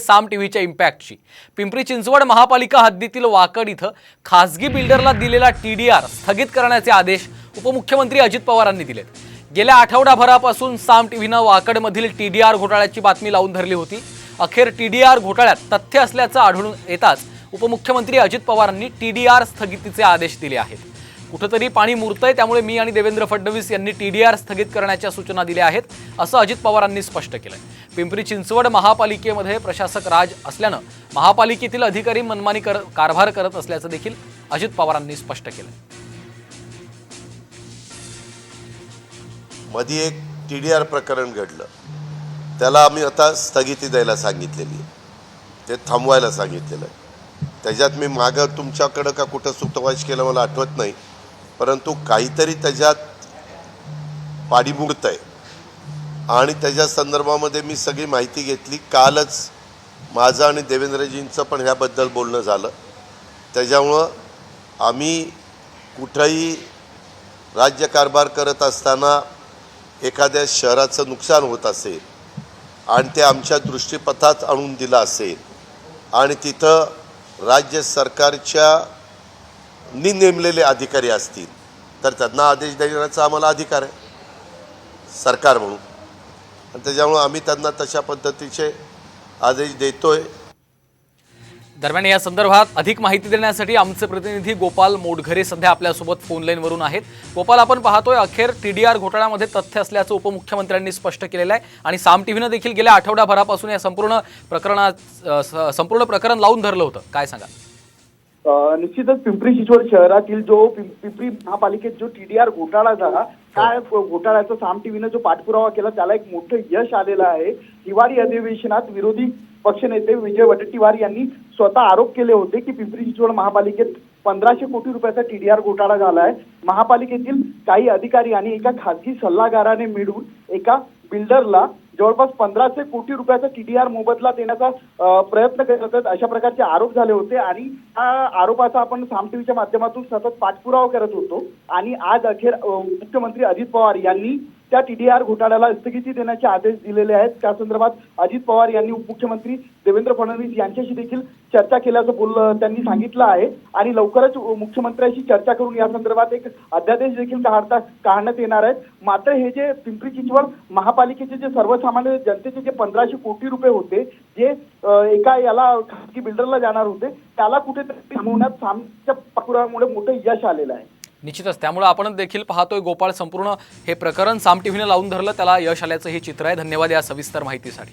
साम टीव्हीच्या इम्पॅक्टची पिंपरी चिंचवड महापालिका हद्दीतील वाकड इथं खासगी बिल्डरला दिलेला टी डी आर स्थगित करण्याचे आदेश उपमुख्यमंत्री अजित पवारांनी दिलेत. गेल्या आठवडाभरापासून साम टीव्हीनं वाकडमधील टी डी आर घोटाळ्याची बातमी लावून धरली होती. अखेर टीडीआर घोटाळ्यात तथ्य असल्याचं आढळून येताच उपमुख्यमंत्री अजित पवारांनी टी डी आर स्थगितीचे आदेश दिले आहेत. कुठंतरी पाणी मुरतंय त्यामुळे मी आणि देवेंद्र फडणवीस यांनी टी डी आर स्थगित करण्याच्या सूचना दिल्या आहेत असं अजित पवारांनी स्पष्ट केलंय. पिंपरी चिंचवड महापालिकेमध्ये प्रशासक राज असल्यानं महापालिकेतील अधिकारी मनमानी कर कारभार करत असल्याचं देखील अजित पवारांनी स्पष्ट केलं मध्ये एक टी डी आर प्रकरण घडलं. त्याला आम्ही आता स्थगिती द्यायला सांगितलेली आहे. ते थांबवायला सांगितलेलं आहे. त्याच्यात मी मागं तुमच्याकडं का कुठं सुतवाश केलं मला आठवत नाही. परंतु काहीतरी त्याच्यात पाडीमुडत आहे आणि त्याच्या संदर्भामध्ये मी सगळी माहिती घेतली. कालच माझं आणि देवेंद्रजींचं पण ह्याबद्दल बोलणं झालं. त्याच्यामुळं आम्ही कुठंही राज्यकारभार करत असताना एखाद्या शहराचं नुकसान होत असेल आणि ते आमच्या दृष्टीपथात आणून दिलं असेल आणि तिथं राज्य सरकारच्या नी नेमलेले अधिकारी असतील तर त्यांना आदेश देण्याचा आम्हाला अधिकार आहे. सरकार म्हणून. आणि त्याच्यामुळं आम्ही त्यांना तशा पद्धतीचे आदेश देतोय. दरम्यान या संदर्भात अधिक माहिती देण्यासाठी आमचे प्रतिनिधी गोपाल मोडघरे सध्या आपल्यासोबत फोन लाईनवरून आहेत. गोपाल आपण पाहतोय अखेर टी डी आर घोटाळ्यामध्ये तथ्य असल्याचं उपमुख्यमंत्र्यांनी स्पष्ट केलेलं आहे आणि साम टीव्हीनं देखील गेल्या आठवड्याभरापासून या संपूर्ण प्रकरणात स- संपूर्ण प्रकरण लावून धरलं होतं. काय सांगा निश्चितच पिंपरी चिंचवड शहरातील जो पिंपरी महापालिकेत जो टीडीआर घोटाळा झाला काय घोटाळ्याचा साम टीव्हीनं जो पाठपुरावा केला त्याला एक मोठं यश आलेलं आहे. हिवाळी अधिवेशनात विरोधी पक्षनेते विजय वडेट्टीवार यांनी स्वतः आरोप केले होते की पिंपरी चिंचवड महापालिकेत पंधराशे कोटी रुपयाचा टीडीआर घोटाळा झाला आहे महापालिकेतील काही अधिकारी आणि एका खासगी सल्लागाराने मिळून एका बिल्डरला जवळपास पंधराशे कोटी रुपयाचा टीडीआर मोबदला देण्याचा प्रयत्न करत आहेत अशा प्रकारचे आरोप झाले होते. आणि या आरोपाचा आपण साम टीव्हीच्या माध्यमातून सतत पाठपुरावा करत होतो. आणि आज अखेर मुख्यमंत्री अजित पवार यांनी त्या टीडीआर घोटाळ्याला स्थगिती देण्याचे आदेश दिलेले आहेत. त्या संदर्भात अजित पवार यांनी उपमुख्यमंत्री देवेंद्र फडणवीस यांच्याशी देखील चर्चा केल्याचं बोल त्यांनी सांगितलं आहे. आणि लवकरच मुख्यमंत्र्यांशी चर्चा करून या संदर्भात एक अध्यादेश देखील काढता काढण्यात येणार आहेत. मात्र हे जे पिंपरी चिंचवड महापालिकेचे जे सर्वसामान्य जनतेचे जे पंधराशे कोटी रुपये होते जे एका याला खासगी बिल्डरला जाणार होते त्याला कुठेतरी थांबवण्यात सामच्या पाठपुराव्यामुळे मोठं यश आलेलं आहे. निश्चितच. त्यामुळे आपण देखील पाहतोय गोपाळ संपूर्ण हे प्रकरण. साम टीव्हीने लावून धरलं त्याला यश आल्याचं हे चित्र आहे. धन्यवाद या सविस्तर माहितीसाठी.